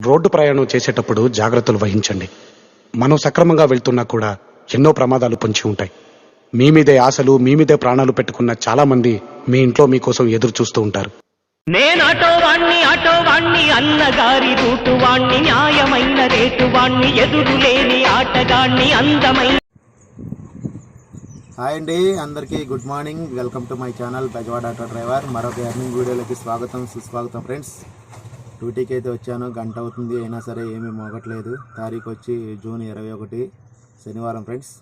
Road ప్రయాణం చేసేటప్పుడు జాగ్రత్తలు వహించండి. మనం సక్రమంగా వెళ్తున్నా కూడా ఎన్నో ప్రమాదాలు పొంచి ఉంటాయి. మీ మీదే ఆశలు మీ మీదే ప్రాణాలు పెట్టుకున్న చాలా మంది మీ ఇంట్లో మీకోసం ఎదురు చూస్తూ ఉంటారు. నేనాటో వాణ్ణి ఆటో వాణ్ణి అన్నగారి రూటు వాణ్ణి న్యాయమైన రేటు వాణ్ణి ఎదురు లేని ఆటగాణ్ణి అందమైన హాయ్ అండి అందరికీ good morning. Welcome to my channel Bezawada auto driver. మరొక ఎర్నింగ్ వీడియోలకి స్వాగతం సుస్వాగతం ఫ్రెండ్స్. డ్యూటీకి అయితే వచ్చాను. గంట అవుతుంది. అయినా సరే ఏమీ మోగట్లేదు. తారీఖు వచ్చి జూన్ ఇరవై ఒకటి శనివారం ఫ్రెండ్స్.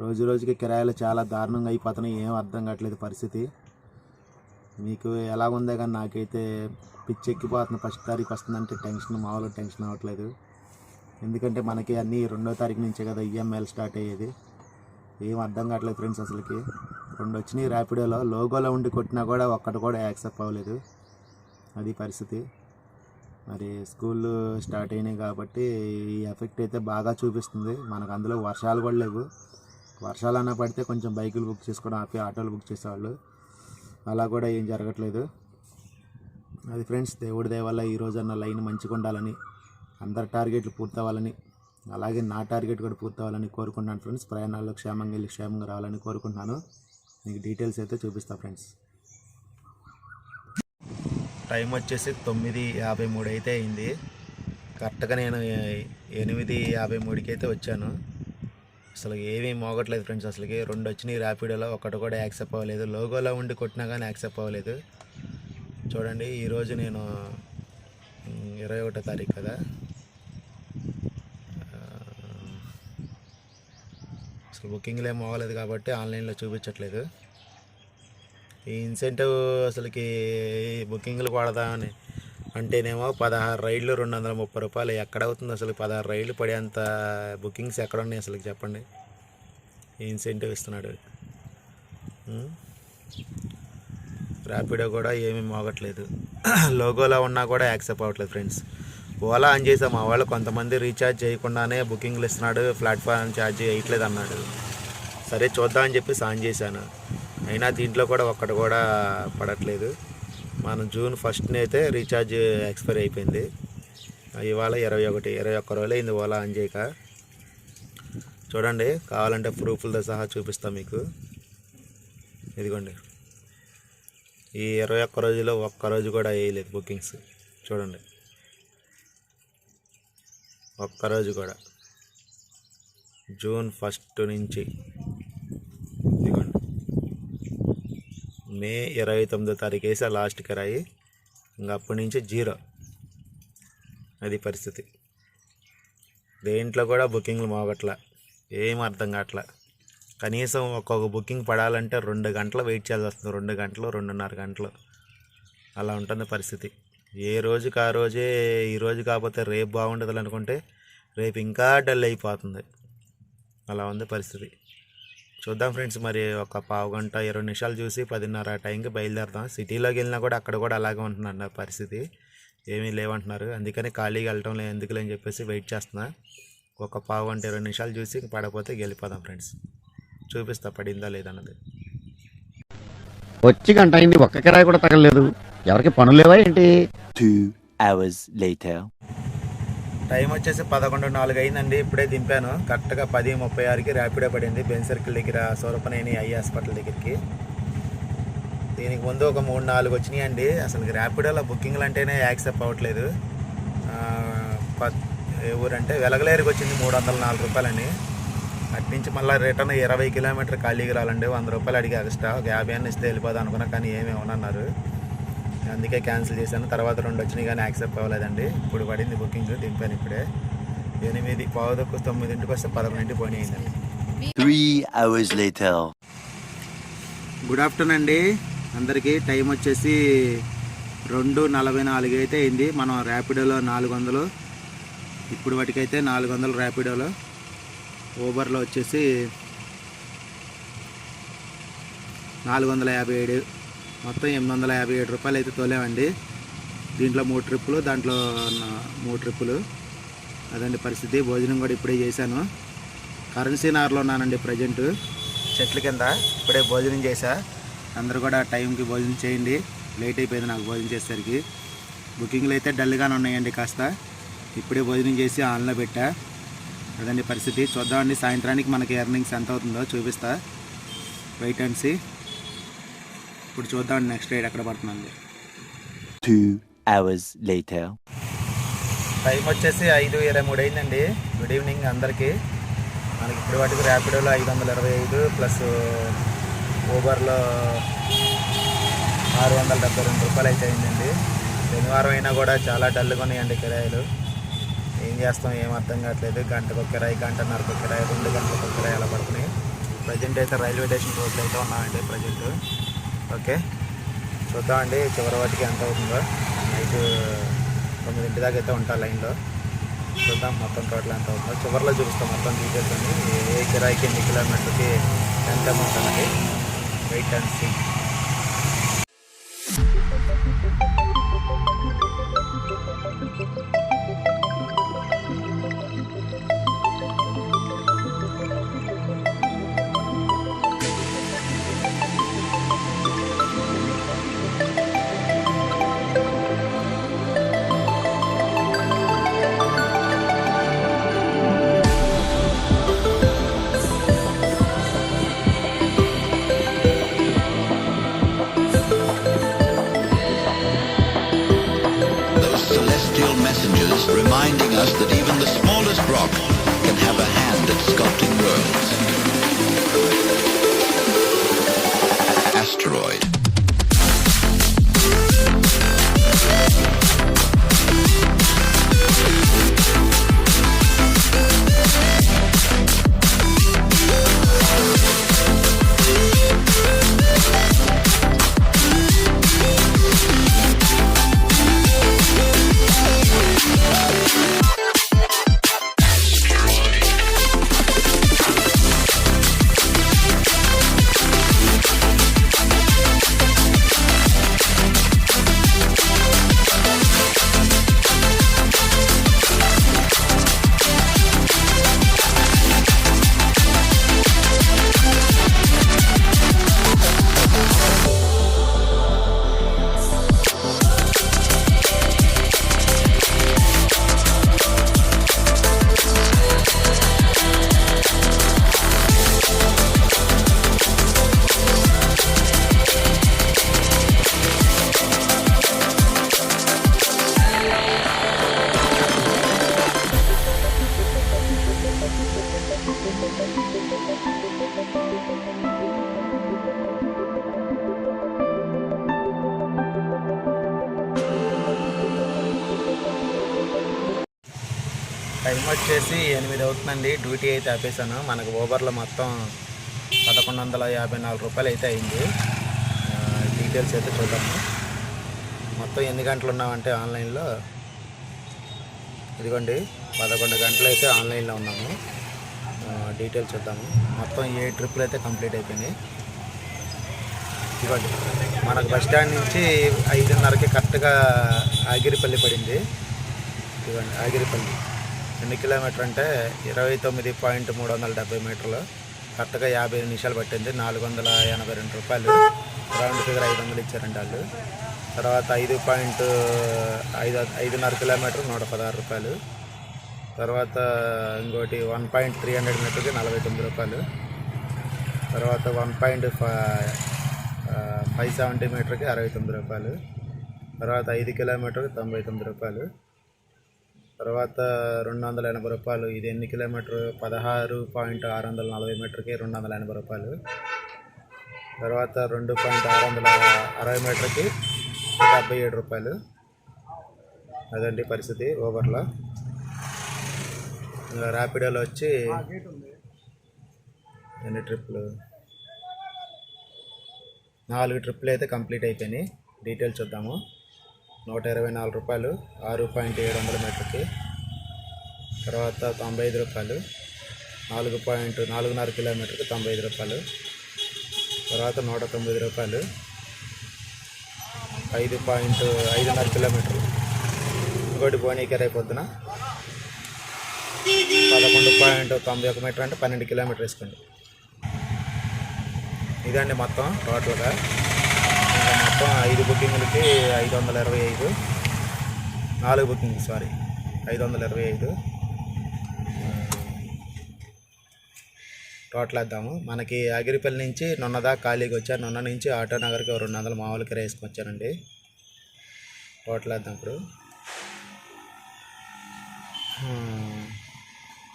రోజు రోజుకి కిరాయిలు చాలా దారుణంగా అయిపోతున్నాయి. ఏం అర్థం కావట్లేదు పరిస్థితి. మీకు ఎలా ఉందో కానీ నాకైతే పిచ్చెక్కిపోతుంది ఫస్ట్ తారీఖు వస్తుందంటే టెన్షన్ మామూలు టెన్షన్ అవ్వట్లేదు. ఎందుకంటే మనకి అన్నీ రెండో తారీఖు నుంచే కదా ఈఎంఐలు స్టార్ట్ అయ్యేది. ఏం అర్థం కావట్లేదు ఫ్రెండ్స్ అసలుకి. రెండు వచ్చినాయి ర్యాపిడోలో. లోగోలో ఉండి కొట్టినా కూడా ఒక్కటి కూడా యాక్సెప్ట్ అవ్వలేదు. అది పరిస్థితి. మరి స్కూల్ స్టార్ట్ అయినాయి కాబట్టి ఈ ఎఫెక్ట్ అయితే బాగా చూపిస్తుంది. మనకు అందులో వర్షాలు కూడా లేవు. వర్షాలు అన్న పడితే కొంచెం బైకులు బుక్ చేసుకోవడం ఆపి ఆటోలు బుక్ చేసేవాళ్ళు. అలా కూడా ఏం జరగట్లేదు. అది ఫ్రెండ్స్ దేవుడి దయ వల్ల ఈ రోజన్న లైన్ మంచిగా ఉండాలని అందరి టార్గెట్లు పూర్తవ్వాలని అలాగే నా టార్గెట్ కూడా పూర్తవ్వాలని కోరుకుంటున్నాను ఫ్రెండ్స్. ప్రయాణాల్లో క్షేమంగా వెళ్ళి క్షేమంగా రావాలని కోరుకుంటున్నాను. మీకు డీటెయిల్స్ అయితే చూపిస్తాను ఫ్రెండ్స్. టైం వచ్చేసి తొమ్మిది యాభై మూడు అయితే అయింది. కరెక్ట్గా నేను ఎనిమిది యాభై మూడుకి అయితే వచ్చాను. అసలు ఏమీ మోగట్లేదు ఫ్రెండ్స్ అసలుకి. రెండు వచ్చినాయి ర్యాపిడోలో ఒకటి కూడా యాక్సెప్ట్ అవ్వలేదు. లోగోలో ఉండి కొట్టినా కానీ యాక్సెప్ట్ అవ్వలేదు. చూడండి ఈరోజు నేను ఇరవై ఒకటో తారీఖు కదా. అసలు బుకింగ్లు ఏం అవ్వలేదు కాబట్టి ఆన్లైన్లో చూపించట్లేదు. ఈ ఇన్సెంటివ్ అసలుకి బుకింగ్లు కొడదామని అంటేనేమో పదహారు రైళ్ళు రెండు వందల ముప్పై రూపాయలు ఎక్కడ అవుతుంది అసలు పదహారు రైళ్ళు పడేంత బుకింగ్స్ ఎక్కడ ఉన్నాయి అసలు చెప్పండి. ఈ ఇన్సెంటివ్ ఇస్తున్నాడు. ర్యాపిడో కూడా ఏమీ మోగట్లేదు. లోగోలో ఉన్నా కూడా యాక్సెప్ట్ అవ్వట్లేదు ఫ్రెండ్స్. ఓలా ఆన్ చేసాం. మా వాళ్ళు కొంతమంది రీఛార్జ్ చేయకుండానే బుకింగ్లు ఇస్తున్నాడు. ప్లాట్ఫామ్ ఛార్జ్ వేయట్లేదు అన్నాడు. సరే చూద్దామని చెప్పి ఆన్ చేశాను. అయినా దీంట్లో కూడా ఒక్కటి కూడా పడట్లేదు. మనం జూన్ ఫస్ట్ని అయితే రీఛార్జ్ ఎక్స్పైర్ అయిపోయింది. ఇవాళ ఇరవై ఒకటి ఇరవై ఒక్క రోజులు అయింది ఓలా ఆన్ చేయక. చూడండి కావాలంటే ప్రూఫ్లతో సహా చూపిస్తాం మీకు. ఇదిగోండి. ఈ ఇరవై ఒక్క రోజులో ఒక్క రోజు కూడా వేయలేదు బుకింగ్స్. చూడండి. ఒక్క రోజు కూడా. జూన్ ఫస్ట్ నుంచి ఇదిగోండి మే ఇరవై తొమ్మిదో తారీఖు వేసా లాస్ట్ కిరాయి ఇంకా అప్పటి నుంచి జీరో. అది పరిస్థితి. దేంట్లో కూడా బుకింగ్లు మోగట్లా. ఏం అర్థం కావట్లా. కనీసం ఒక్కొక్క బుకింగ్ పడాలంటే రెండు గంటలు వెయిట్ చేయాల్సి వస్తుంది. రెండు గంటలు రెండున్నర గంటలు. అలా ఉంటుంది పరిస్థితి. ఏ రోజుకి ఆ రోజే ఈ రోజు కాకపోతే రేపు బాగుండదు అనుకుంటే రేపు ఇంకా డల్ అయిపోతుంది. అలా ఉంది పరిస్థితి. చూద్దాం ఫ్రెండ్స్. మరి ఒక పావు గంట ఇరవై నిమిషాలు చూసి పదిన్నర ఆ టైంకి బయలుదేరుదాం. సిటీలోకి వెళ్ళినా కూడా అక్కడ కూడా అలాగే ఉంటున్నారు పరిస్థితి. ఏమీ లేవంటున్నారు. అందుకని ఖాళీగా వెళ్ళటం లేదు ఎందుకులే అని చెప్పేసి వెయిట్ చేస్తున్నా. ఒక పావు గంట ఇరవై నిమిషాలు చూసి పడకపోతే వెళ్ళిపోదాం ఫ్రెండ్స్. చూపిస్తా పడిందా లేదన్నది వచ్చి గంట అయింది ఒక్క కిరాయి కూడా తగలలేదు. ఎవరికి పనులు లేవా ఏంటి? Two hours later. టైం వచ్చేసి పదకొండు నాలుగు అయిందండి ఇప్పుడే దింపాను. కరెక్ట్గా పది ముప్పై ఆరుకి ర్యాపిడో పడింది బెన్ సర్కిల్ దగ్గర సూరపనేని ఐ హాస్పిటల్ దగ్గరికి. దీనికి ముందు ఒక మూడు నాలుగు వచ్చినాయి అండి అసలు ర్యాపిడోలో బుకింగ్లు అంటేనే యాక్సెప్ట్ అవ్వట్లేదు. ప- ఊరంటే వెలగలేరుకి వచ్చింది మూడు వందల నాలుగు రూపాయలని అటు నుంచి మళ్ళీ రిటర్న్ ఇరవై కిలోమీటర్ ఖాళీకి రాలండి. వంద రూపాయలు అడిగి ఎక్స్ట్రా ఒక యాభై అన్న ఇస్తే వెళ్ళిపోదాం అనుకున్నా కానీ ఏమీ ఉన్నారు అందుకే క్యాన్సిల్ చేశాను. తర్వాత రెండు వచ్చినాయి కానీ యాక్సెప్ట్ అవ్వలేదండి. ఇప్పుడు పడింది బుకింగ్ దింపాను ఇప్పుడే. ఎనిమిది పావుదొక్కు తొమ్మిదింటికి వస్తే పదకొండింటికి పోనీ అయిందండి. Three hours later. Good afternoon అండి. అందరికీ టైం వచ్చేసి రెండు నలభై నాలుగు అయితే అయింది. మనం ర్యాపిడోలో నాలుగు వందలు ఇప్పుడు వాటికైతే నాలుగు వందలు ర్యాపిడోలో. ఊబర్లో వచ్చేసి నాలుగు వందల యాభై ఏడు. మొత్తం ఎనిమిది వందల యాభై ఏడు రూపాయలు అయితే తోలేమండి. దీంట్లో మూడు ట్రిప్పులు దాంట్లో మూడు ట్రిప్పులు. అదండి పరిస్థితి. భోజనం కూడా ఇప్పుడే చేశాను. కరెన్సీ నార్లో ఉన్నానండి ప్రజెంట్. చెట్ల కింద ఇప్పుడే భోజనం చేశా. అందరూ కూడా టైంకి భోజనం చేయండి. లేట్ అయిపోయింది నాకు భోజనం చేసేసరికి. బుకింగ్లు అయితే డల్గానే ఉన్నాయండి కాస్త. ఇప్పుడే భోజనం చేసి ఆన్లో పెట్టా. అదండి పరిస్థితి. చూద్దామండి. సాయంత్రానికి మనకి ఎర్నింగ్స్ ఎంత అవుతుందో చూపిస్తా. Wait and see. ఇప్పుడు చూద్దామండి నెక్స్ట్ రైడ్ ఎక్కడ పడుతుంది Two hours later. టైం వచ్చేసి ఐదు ఇరవై మూడు అయిందండి. గుడ్ ఈవినింగ్ అందరికీ. మనకి ఇప్పుడు వాటికి ర్యాపిడోలో ఐదు వందల ఇరవై ఐదు ప్లస్ ఊబర్లో ఆరు వందల డెబ్బై రెండు రూపాయలు అయితే అయిందండి. శనివారం అయినా కూడా చాలా డల్గా ఉన్నాయండి కిరాయిలు. ఏం చేస్తాం ఏం అర్థం కావట్లేదు. గంటకు ఒక కిరాయి గంటన్నరకు ఒక కిరాయి రెండు గంటలకు ఒక కిరాయి అలా పడుతున్నాయి. ప్రజెంట్ అయితే రైల్వే స్టేషన్ రోడ్లో అయితే ఉన్నామండి ప్రజెంట్ ఓకే. చూద్దామండి చివరి వాటికి ఎంత అవుతుందో. నైట్ తొమ్మిదింటి దాకా అయితే ఉంటా లైన్లో. చూద్దాం మొత్తం టోటల్ ఎంత అవుతుందో. చివరిలో చూపిస్తాం మొత్తం డీటెయిల్స్ అండి ఏ కిరాయికి ఎన్ని కిలోమీటర్కి ఎంత అమౌంట్ అండి వెయిట్ అండ్ సీ టైం వచ్చేసి ఎనిమిది అవుతుందండి. డ్యూటీ అయితే ఆపేసాను మనకు ఓవర్లో మొత్తం పదకొండు వందల యాభై నాలుగు రూపాయలు అయితే అయింది. డీటెయిల్స్ అయితే చూద్దాము. మొత్తం ఎన్ని గంటలు ఉన్నామంటే ఆన్లైన్లో? ఇదిగోండి పదకొండు గంటలు అయితే ఆన్లైన్లో ఉన్నాము. డీటెయిల్స్ చూద్దాము. మొత్తం ఏ ట్రిప్పులు అయితే కంప్లీట్ అయిపోయినాయి. ఇవ్వండి. మనకు బస్ స్టాండ్ నుంచి ఐదున్నరకి కరెక్ట్గా ఆగిరిపల్లి పడింది. ఇవ్వండి ఆగిరిపల్లి. ఎన్ని కిలోమీటర్ అంటే ఇరవై తొమ్మిది పాయింట్ మూడు వందల డెబ్బై మీటర్లు. కరెక్ట్గా యాభై నిమిషాలు పట్టింది. నాలుగు వందల ఎనభై రెండు రూపాయలు. రౌండ్ ఫిగర్ ఐదు వందలు ఇచ్చారండి వాళ్ళు. తర్వాత ఐదు పాయింట్ ఐదు ఐదున్నర కిలోమీటర్ నూట పదహారు రూపాయలు. తర్వాత ఇంకోటి వన్ పాయింట్ త్రీ హండ్రెడ్ మీటర్కి నలభై తొమ్మిది రూపాయలు. తర్వాత వన్ పాయింట్ ఫైవ్ సెవెంటీ మీటర్కి అరవై తొమ్మిది రూపాయలు. తర్వాత ఐదు కిలోమీటర్కి తొంభై తొమ్మిది రూపాయలు. తర్వాత రెండు వందల ఎనభై రూపాయలు. ఇది ఎన్ని కిలోమీటర్? పదహారు పాయింట్ ఆరు వందల నలభై మీటర్కి రెండు వందల ఎనభై రూపాయలు. తర్వాత రెండు పాయింట్ ఆరు వందల అరవై మీటర్కి డెబ్బై ఏడు రూపాయలు. అదండి పరిస్థితి ఓవర్లో. ర్యాపిడోలో వచ్చి ఎన్ని ట్రిప్పులు? నాలుగు ట్రిప్పులు అయితే కంప్లీట్ అయిపోయినాయి. డీటెయిల్స్ చూద్దాము. నూట ఇరవై నాలుగు రూపాయలు ఆరు పాయింట్ ఏడు వందల మీటర్కి. తర్వాత తొంభై ఐదు రూపాయలు నాలుగు పాయింట్ నాలుగున్నర కిలోమీటర్కి తొంభై ఐదు రూపాయలు. తర్వాత నూట తొమ్మిది రూపాయలు ఐదు పాయింట్ ఐదున్నర కిలోమీటర్లు ఇంకోటి బోనీకెర్ అయిపోతున్న పదకొండు పాయింట్ తొంభై ఒక మీటర్ అంటే పన్నెండు కిలోమీటర్ వేసుకోండి. ఇదండి మొత్తం టోటల్గా మొత్తం ఐదు బుకింగ్లకి ఐదు వందల ఇరవై ఐదు. నాలుగు బుకింగ్ సారీ ఐదు వందల ఇరవై ఐదు. టోటల్ వేద్దాము. మనకి అగిరిపల్లి నుంచి నొన్నదా ఖాళీకి వచ్చాను నొన్న నుంచి ఆటో నగర్కి రెండు వందలు మామూలు కిరా వేసుకొచ్చానండి టోటల్ వేద్దాం ఇప్పుడు.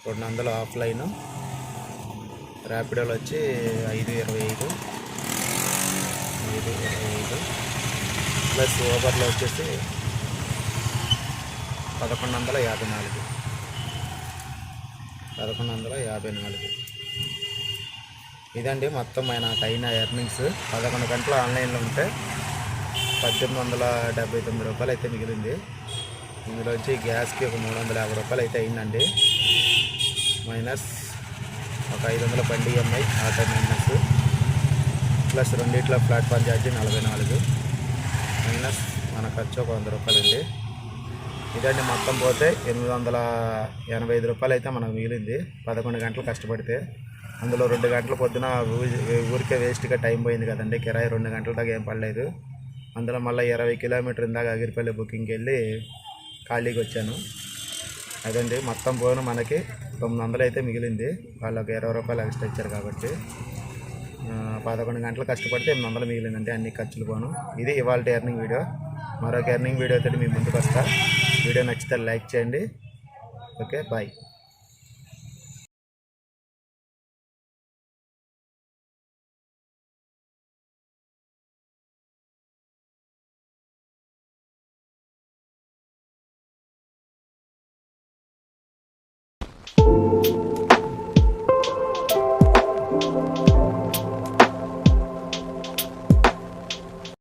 రెండు వందలు ఆఫ్లైన్. ర్యాపిడోలు వచ్చి ఐదు ఇరవై ఐదు. ఐదు ఇరవై ఐదు. ప్లస్ ఓబర్లో వచ్చేసి పదకొండు వందల యాభై నాలుగు. పదకొండు వందల యాభై నాలుగు. ఇదండి మొత్తం నాకు అయిన ఎర్నింగ్స్. పదకొండు గంటలు ఆన్లైన్లో ఉంటే పద్దెనిమిది వందల డెబ్బై తొమ్మిది రూపాయలు అయితే మిగిలింది ఇందులోంచి గ్యాస్కి ఒక మూడు వందల యాభై రూపాయలు అయితే అయిందండి. మైనస్ ఒక ఐదు వందల బండి ఈఎంఐ ఆటో మైనస్ ప్లస్ రెండిట్ల ప్లాట్ఫామ్ ఛార్జీ నలభై నాలుగు. మైనస్ మన ఖర్చు ఒక వంద రూపాయలు అండి ఇదండి మొత్తం పోతే ఎనిమిది వందల ఎనభై ఐదు రూపాయలు అయితే మనకు మిగిలింది. పదకొండు గంటలు కష్టపడితే అందులో రెండు గంటల పొద్దున ఊరికే వేస్ట్గా టైం పోయింది కదండి. కిరాయి రెండు గంటల దాకా ఏం పడలేదు. అందులో మళ్ళీ ఇరవై కిలోమీటర్ ఇందాక అగిరిపల్లి బుకింగ్కి వెళ్ళి ఖాళీకి వచ్చాను. అదండి మొత్తం పోను మనకి తొమ్మిది వందలు అయితే మిగిలింది. వాళ్ళు ఒక ఇరవై రూపాయలు ఎక్స్ట్రా ఇచ్చారు కాబట్టి. పదకొండు గంటలు కష్టపడితే ఎనిమిది వందలు మిగిలిందంటే అన్ని ఖర్చులు పోను ఇది ఇవాళ ఎర్నింగ్ వీడియో. మరొక ఎర్నింగ్ వీడియో అయితే మీ ముందుకు వస్తా. వీడియో నచ్చితే లైక్ చేయండి. Okay bye. Bye.